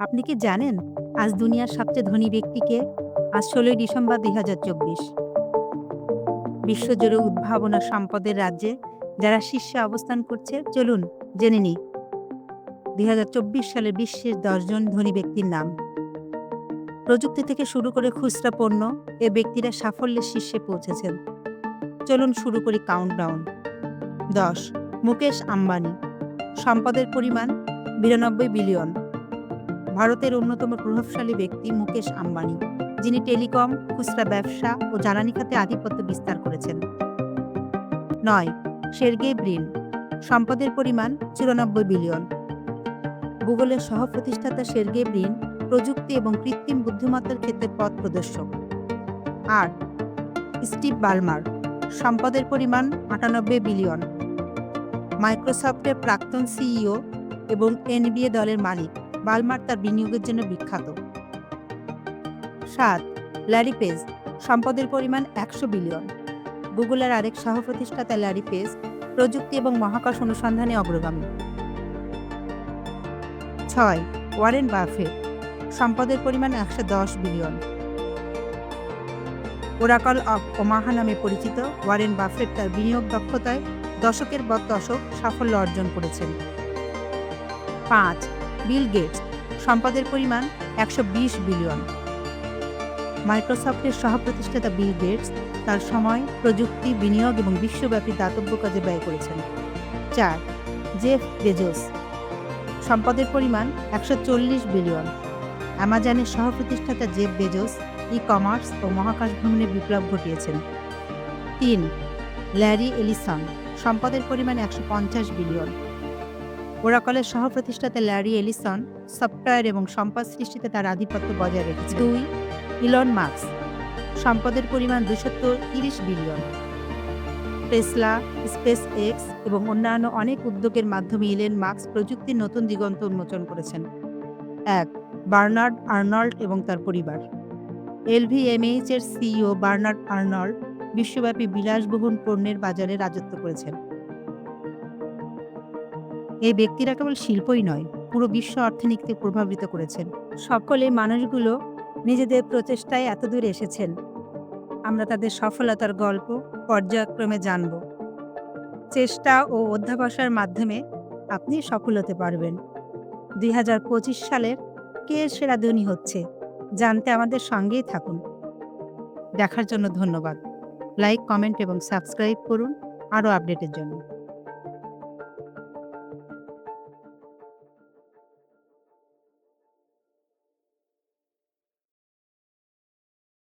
আপনি কি জানেন আজ দুনিয়ার সবচেয়ে ধনী ব্যক্তিকে আজ ষোলোই ডিসেম্বর দুই হাজার চব্বিশ। বিশ্বজুড়ে উদ্ভাবনা সম্পদের রাজ্যে যারা শীর্ষে অবস্থান করছে, চলুন জেনে নিই। দুই হাজার চব্বিশ সালে বিশ্বের দশজন ধনী ব্যক্তির নাম। প্রযুক্তি থেকে শুরু করে খুচরা পণ্য এ ব্যক্তিরা সাফল্যের শীর্ষে পৌঁছেছেন। চলুন শুরু করি কাউন্টডাউন দশ, মুকেশ আম্বানি। সম্পদের পরিমাণ বিরানব্বই বিলিয়ন। ভারতের অন্যতম প্রভাবশালী ব্যক্তি মুকেশ আম্বানি, যিনি টেলিকম, খুচরা ব্যবসা ও জ্বালানি খাতে আধিপত্য বিস্তার করেছেন। নয় সের্গে ব্রিন, সম্পদের পরিমাণ চুরানব্বই বিলিয়ন। গুগলের সহ প্রতিষ্ঠাতা সের্গে ব্রিন প্রযুক্তি এবং কৃত্রিম বুদ্ধিমত্তার ক্ষেত্রে পথ প্রদর্শক। আট, স্টিভ বালমার, সম্পদের পরিমাণ আটানব্বই বিলিয়ন। মাইক্রোসফটের প্রাক্তন সিইও এবং এনবিএ দলের মালিক। বালমার তার বিনিয়োগের জন্য বিখ্যাত। সাত, ল্যারি পেজ, সম্পদের পরিমাণ একশো বিলিয়ন। গুগলের আরেক সহ প্রতিষ্ঠাতা ল্যারি পেজ, প্রযুক্তি এবং মহাকাশ অনুসন্ধানে অগ্রগামী। ছয়, ওয়ারেন বাফেট, সম্পদের পরিমাণ একশো দশ বিলিয়ন। ওরাকল অফ ওমাহা নামে পরিচিত, ওয়ারেন বাফেট তার বিনিয়োগ দক্ষতায় দশকের পর দশক সাফল্য অর্জন করেছেন। পাঁচ বিল গেটস। সম্পদের পরিমাণ একশো বিশ বিলিয়ন। মাইক্রোসফটের সহপ্রতিষ্ঠাতা বিল গেটস তার সময়, প্রযুক্তি, বিনিয়োগ এবং বিশ্বব্যাপী দাতব্য কাজে ব্যয় করেছেন। চার, জেফ বেজোস। সম্পদের পরিমাণ একশো চল্লিশ বিলিয়ন। অ্যামাজনের সহপ্রতিষ্ঠাতা জেফ বেজোস ই কমার্স ও মহাকাশ ভ্রমণে বিপ্লব ঘটিয়েছেন। তিন, ল্যারি এলিসন। সম্পদের পরিমাণ একশো পঞ্চাশ বিলিয়ন। ওরাকলের সহপ্রতিষ্ঠাতা ল্যারি এলিসন সফটওয়্যার এবং সম্পদ সৃষ্টিতে তার আধিপত্য বজায় রেখেছে। দুই ইলন মার্কস সম্পদের পরিমাণ দুশো তিরিশ বিলিয়ন। টেসলা স্পেস এক্স এবং অন্যান্য অনেক উদ্যোগের মাধ্যমে ইলেন মার্কস প্রযুক্তির নতুন দিগন্ত উন্মোচন করেছেন। এক বার্নার্ড আর্নল্ড এবং তার পরিবার। এলভিএমএইচ এর সিইও বার্নার্ড আর্নল্ড বিশ্বব্যাপী বিলাসবহুল পণ্যের বাজারে রাজত্ব করেছেন। এই ব্যক্তিরা কেবল শিল্পই নয়, পুরো বিশ্ব অর্থনীতিকে প্রভাবিত করেছেন। সকলে মানুষগুলো নিজেদের প্রচেষ্টায় এতদূর এসেছেন। আমরা তাদের সফলতার গল্প পর্যায়ক্রমে জানব। চেষ্টা ও অধ্যাবসার মাধ্যমে আপনি সফল হতে পারবেন। দুই সালের কে সেরা ধনী হচ্ছে, জানতে আমাদের সঙ্গেই থাকুন। দেখার জন্য ধন্যবাদ। লাইক, কমেন্ট এবং সাবস্ক্রাইব করুন আরও আপডেটের জন্য।